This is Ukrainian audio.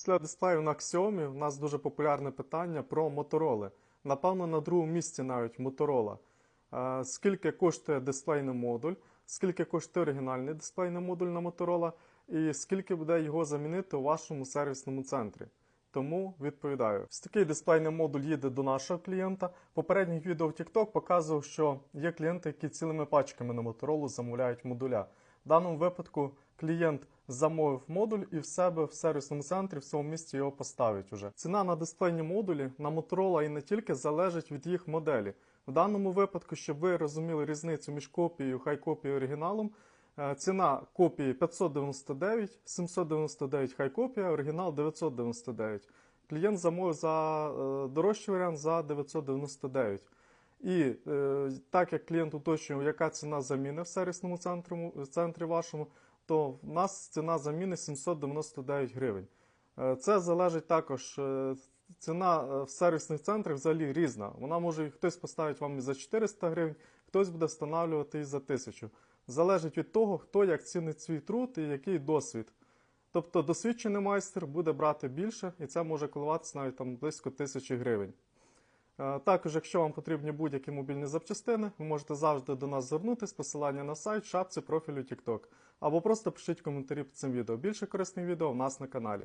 Після дисплею на Xiaomi у нас дуже популярне питання про Motorola. Напевно, на другому місці навіть Motorola. Е, Скільки коштує дисплейний модуль, скільки коштує оригінальний дисплейний модуль на Motorola, і скільки буде його замінити у вашому сервісному центрі. Тому відповідаю. Ось такий дисплейний модуль їде до нашого клієнта. Попередніх відео в TikTok показував, що є клієнти, які цілими пачками на Motorola замовляють модуля. В даному випадку клієнт замовив модуль і в себе в сервісному центрі в цьому місці його поставить уже. Ціна на дисплейні модулі на Motorola і не тільки залежить від їх моделі. В даному випадку, щоб ви розуміли різницю між копією, хай-копією оригіналом, е, ціна копії 599, 799 хай-копія, оригінал 999. Клієнт замовив за е, дорожчий варіант за 999. І е, так як клієнт уточнював, яка ціна заміни в сервісному центрі, центрі вашому, то в нас ціна заміни 799 гривень. Е, Це залежить також. е, Ціна е, в сервісних центрах взагалі різна. Вона може хтось поставить вам і за 400 гривень, хтось буде встановлювати і за 1000. Залежить від того, хто як цінить свій труд і який досвід. Тобто досвідчений майстер буде брати більше, і це може коливатися навіть там близько тисячі гривень. Е, Також, якщо вам потрібні будь-які мобільні запчастини, ви можете завжди до нас звернутися, посилання на сайт, в шапці профілю TikTok. Або просто пишіть коментарі під цим відео. Більше корисних відео у нас на каналі.